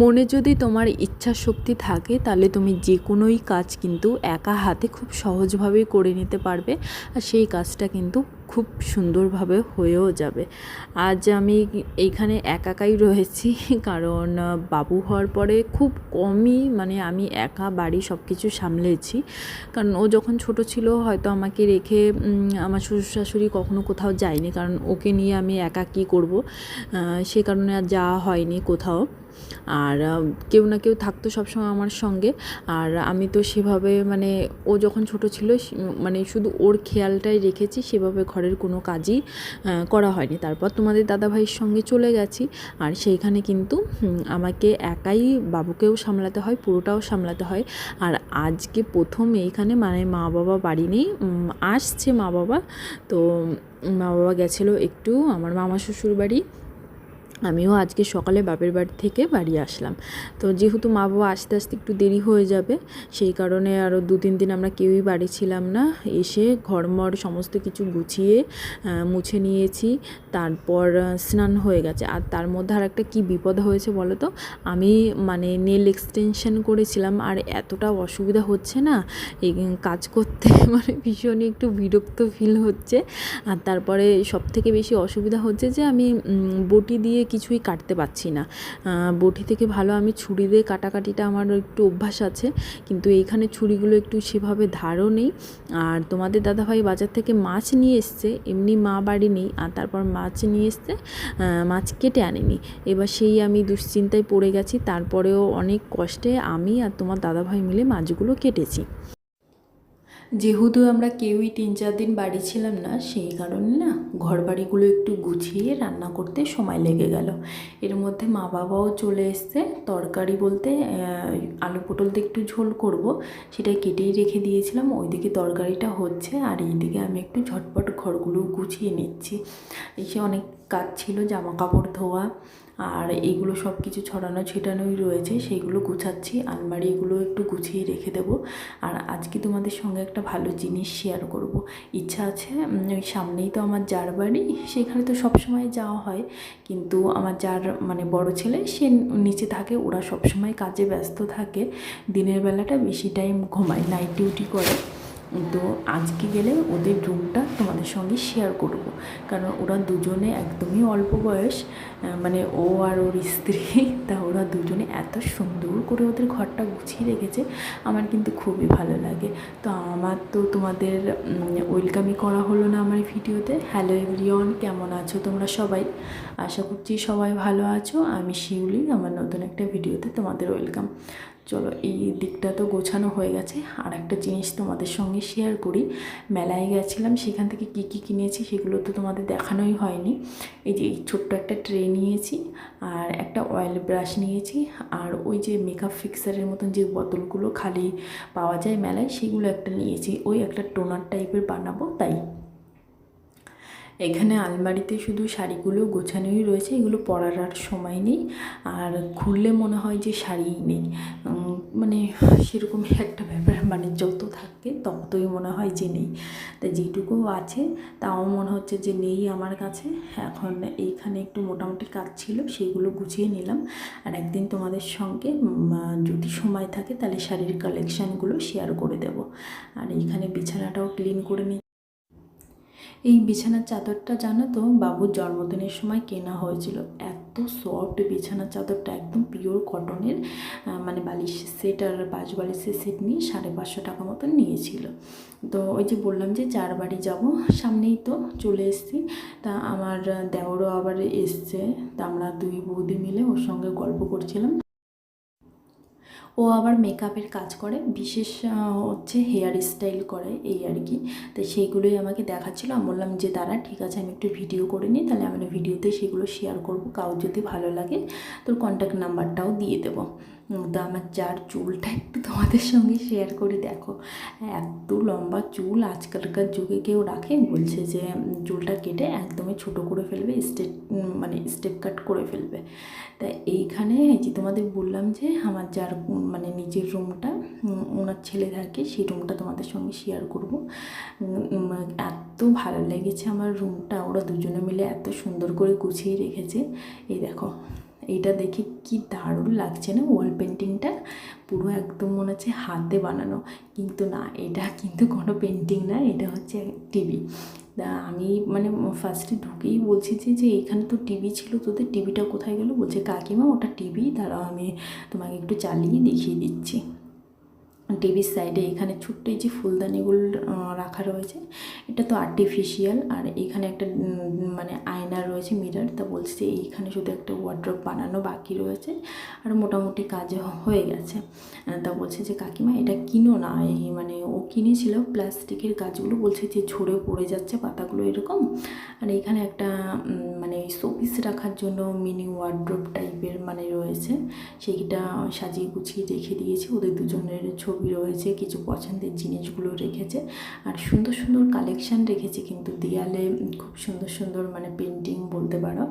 মনে যদি তোমার ইচ্ছা শক্তি থাকে, তাহলে তুমি যে কোনোই কাজ কিন্তু একা হাতে খুব সহজভাবেই করে নিতে পারবে। আর সেই কাজটা কিন্তু খুব সুন্দরভাবে হয়েও যাবে। আজ আমি এইখানে একাকাই রয়েছি, কারণ বাবু হওয়ার পরে খুব কমই মানে আমি একা বাড়ি সব কিছু সামলেছি। কারণ ও যখন ছোট ছিল, হয়তো আমাকে রেখে আমার শ্বশুর শাশুড়ি কখনো কোথাও যায়নি। কারণ ওকে নিয়ে আমি একা কী করব? সে কারণে আর যাওয়া হয়নি কোথাও। আর কেউ না কেউ থাকতো সবসময় আমার সঙ্গে। আর আমি তো সেভাবে মানে ও যখন ছোট ছিল মানে শুধু ওর খেয়ালটাই রেখেছি, সেভাবে ঘরের কোনো কাজই করা হয়নি। তারপর তোমাদের দাদাভাইয়ের সঙ্গে চলে গেছি আর সেইখানে কিন্তু আমাকে একাই বাবুকেও সামলাতে হয়, পুরোটাও সামলাতে হয়। আর আজকে প্রথম এইখানে মানে মা বাবা বাড়ি নেই আসছে মা বাবা। তো মা বাবা গেছিল একটু, আমার মামা শ্বশুর বাড়ি। আমিও আজকে সকালে বাপের বাড়ি থেকে বাড়ি আসলাম। তো যেহেতু মা বাবা আসতে আসতে একটু দেরি হয়ে যাবে, সেই কারণে আরও দু তিন দিন আমরা কেউই বাড়ি ছিলাম না। এসে ঘরমর সমস্ত কিছু গুছিয়ে মুছে নিয়েছি। তারপর স্নান হয়ে গেছে। আর তার মধ্যে আর একটা কী বিপদ হয়েছে বলো তো? আমি মানে নেল এক্সটেনশন করেছিলাম। আর এতটা অসুবিধা হচ্ছে না? এই কাজ করতে মানে ভীষণই একটু বিরক্ত ফিল হচ্ছে। আর তারপরে সব থেকে বেশি অসুবিধা হচ্ছে যে আমি বটি দিয়ে কিছুই কাটতে পারছি না। বটি থেকে ভালো আমি ছুরি দিয়ে কাটাকাটিটা আমার একটু অভ্যাস আছে, কিন্তু এইখানে ছুরিগুলো একটু সেভাবে ধারও নেই। আর তোমাদের দাদাভাই বাজার থেকে মাছ নিয়ে এসছে, এমনি মা বাড়ি নেই, আর তারপর মাছ নিয়ে এসছে মাছ কেটে আনেনি। এবার সেই আমি দুশ্চিন্তায় পড়ে গেছি, তারপরেও অনেক কষ্টে আমি আর তোমার দাদাভাই মিলে মাছগুলো কেটেছি। যেহেতু আমরা কেউই তিন চার দিন বাড়ি ছিলাম না, সেই কারণে না ঘর বাড়িগুলো একটু গুছিয়ে রান্না করতে সময় লেগে গেল। এর মধ্যে মা বাবাও চলে এসছে। তরকারি বলতে আলু পটল দিয়ে একটু ঝোল করব, সেটা কেটেই রেখে দিয়েছিলাম। ওইদিকে তরকারিটা হচ্ছে আর এইদিকে আমি একটু ঝটপট ঘরগুলো গুছিয়ে নিচ্ছি। এসে অনেক কাজ ছিল জামা কাপড় ধোয়া আর এইগুলো সব কিছু ছড়ানো ছিটানোই রয়েছে সেইগুলো গুছাচ্ছি আলমারি এগুলো একটু গুছিয়ে রেখে দেবো। আর আজকে তোমাদের সঙ্গে একটা ভালো জিনিস শেয়ার করব। ইচ্ছা আছে ওই সামনেই তো আমার যার বাড়ি, সেখানে তো সব সময় যাওয়া হয়। কিন্তু আমার যার মানে বড় ছেলে, সে নিচে থাকে, ওরা সব সময় কাজে ব্যস্ত থাকে। দিনের বেলাটা বেশি টাইম ঘুমায় নাইট ডিউটি করে। তো আজকে গেলে ওদের রুমটা তোমাদের সঙ্গে শেয়ার করব। কারণ ওরা দুজনে একদমই অল্প বয়স মানে ও আর ওর স্ত্রী, তা ওরা দুজনে এত সুন্দর করে ওদের ঘরটা গুছিয়ে রেখেছে, আমার কিন্তু খুবই ভালো লাগে। তো আমার তো তোমাদের ওয়েলকামই করা হলো না আমার ভিডিওতে। হ্যালো এভরিওয়ান কেমন আছো তোমরা সবাই? আশা করছি সবাই ভালো আছো। আমি শিউলি, আমার নতুন একটা ভিডিওতে তোমাদের ওয়েলকাম চলো এই দিকটা তো গোছানো হয়ে গেছে। আর একটা জিনিস তোমাদের সঙ্গে শেয়ার করি। মেলায় গেছিলাম, সেখান থেকে কী কী কিনেছি সেগুলো তো তোমাদের দেখানোই হয়নি। এই যে ছোট্ট একটা ট্রে নিয়েছি আর একটা অয়েল ব্রাশ নিয়েছি। আর ওই যে মেকআপ ফিক্সারের মতন যে বোতলগুলো খালি পাওয়া যায় মেলায়, সেগুলো একটা নিয়েছি। ওই একটা টোনার টাইপের বানাবো, তাই। এখানে আলমারিতে শুধু শাড়িগুলো গোছানোই রয়েছে, এগুলো পরার আর সময় নেই। আর খুললে মনে হয় যে শাড়িই নেই। মানে সেরকমই একটা ব্যাপার মানে যত থাকে ততই মনে হয় যে নেই। তাই যেটুকু আছে, তাও মনে হচ্ছে যে নেই আমার কাছে। এখন এইখানে একটু মোটামুটি কাজ ছিল, সেগুলো গুছিয়ে নিলাম। আর একদিন তোমাদের সঙ্গে যদি সময় থাকে তাহলে শাড়ির কালেকশানগুলো শেয়ার করে দেব। আর এইখানে বিছানাটাও ক্লিন করে নিই এই বিছানার চাদরটা জানো তো বাবুর জন্মদিনের সময় কেনা হয়েছিল। এত সফট বিছানার চাদরটা, একদম পিওর কটনের মানে বালিশ সেট আর বাজ বালিশের সেট নিয়ে সাড়ে পাঁচশো টাকা মতন নিয়েছিল। তো ওই যে বললাম যে চার বাড়ি যাব, সামনেই তো চলে এসেছি। তা আমার দেওরও আবার এসছে, তা আমরা দুই বৌদি মিলে ওর সঙ্গে গল্প করছিলাম। ও আবার মেকআপের কাজ করে, বিশেষ হচ্ছে হেয়ার স্টাইল করে এই আর কি। তো সেইগুলোই আমাকে দেখাচ্ছিলো। আমি বললাম যে, দাঁড়া, ঠিক আছে, আমি একটু ভিডিও করে নিই, তাহলে আমি ভিডিওতে সেগুলো শেয়ার করব। কারোর যদি ভালো লাগে, তোর কন্ট্যাক্ট নাম্বারটাও দিয়ে দেবো। তো আমার যার চুলটা একটু তোমাদের সঙ্গে শেয়ার করি, দেখো। এত লম্বা চুল আজকালকার যুগে কেউ রাখে, বলছে যে চুলটা কেটে একদমই ছোট করে ফেলবে স্টেপ মানে স্টেপ কাট করে ফেলবে। তা এইখানে যে তোমাদের বললাম যে, আমার যার মানে নিজের রুমটা ওনার ছেলে থাকে, সেই রুমটা তোমাদের সঙ্গে শেয়ার করব। এত ভালো লেগেছে আমার রুমটা ওরা দুজনে মিলে এত সুন্দর করে গুছিয়ে রেখেছে। এই দেখো এটা দেখে কি দারুণ লাগছে না ওয়াল পেন্টিংটা পুরো একদম মনে হচ্ছে হাতে বানানো। কিন্তু না, এটা কিন্তু কোনো পেন্টিং না, এটা হচ্ছে টিভি আমি মানে ফার্স্টে ঢুকেই বলছি যে যে এখানে তো টিভি ছিল, তোদের টিভিটা কোথায় গেলো? বলছে, কাকিমা, ওটা টিভি দাঁড়াও, আমি তোমাকে একটু চালিয়ে দেখিয়ে দিচ্ছি। টিভির সাইডে এখানে ছোট্ট এই যে ফুলদানিগুলো রাখা রয়েছে। এটা তো আর্টিফিশিয়াল আর এখানে একটা মানে আয়না রয়েছে মিরর তা বলছে এইখানে শুধু একটা ওয়ার্ড্রপ বানানো বাকি রয়েছে আর মোটামুটি কাজ হয়ে গেছে। তা বলছে যে, কাকিমা, এটা কিনো না। এই মানে ও কিনেছিল প্লাস্টিকের গাছগুলো। বলছে যে ঝরে পড়ে যাচ্ছে পাতাগুলো এরকম। আর এখানে একটা মানে শোপিস রাখার জন্য মিনি ওয়ার্ড্রপ টাইপের মানে রয়েছে। সেইটা সাজিয়ে গুছিয়ে রেখে দিয়েছি। ওদের দুজনের ছবি রয়েছে, কিছু পছন্দের জিনিসগুলো রেখেছে। আর সুন্দর সুন্দর কালেকশান রেখেছে কিন্তু দেয়ালে খুব সুন্দর সুন্দর মানে পেন্টিং বলতে পারো,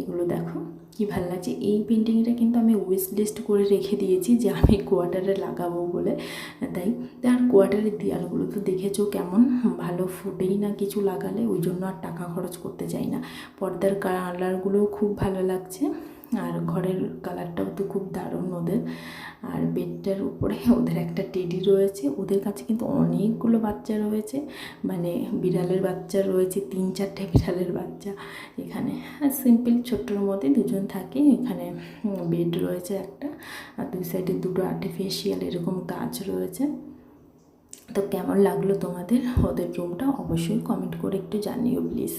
এগুলো দেখো কি ভালো লাগছে। এই পেন্টিংটা কিন্তু আমি ওয়েস্ট লিস্ট করে রেখে দিয়েছি যে আমি কোয়ার্টারে লাগাবো বলে। তাই, আর কোয়ার্টারের দেয়ালগুলো তো দেখেছ কেমন? ভালো ফুটেই না কিছু লাগালে, ওই জন্য আর টাকা খরচ করতে চাই না। পর্দার কালারগুলোও খুব ভালো লাগছে। আর ঘরের কালারটাও তো খুব দারুণ ওদের। আর বেডটার উপরে ওদের একটা টেডি রয়েছে। ওদের কাছে কিন্তু অনেকগুলো বাচ্চা রয়েছে। মানে বিড়ালের বাচ্চা রয়েছে তিন চারটে বিড়ালের বাচ্চা এখানে। আর সিম্পল ছোট্টর মধ্যে দুজন থাকে। এখানে বেড রয়েছে একটা। আর দুই সাইডে দুটো আর্টিফিশিয়াল এরকম গাছ রয়েছে। তো কেমন লাগল তোমাদের? ওদের রুমটা অবশ্যই কমেন্ট করে একটু জানিও প্লিজ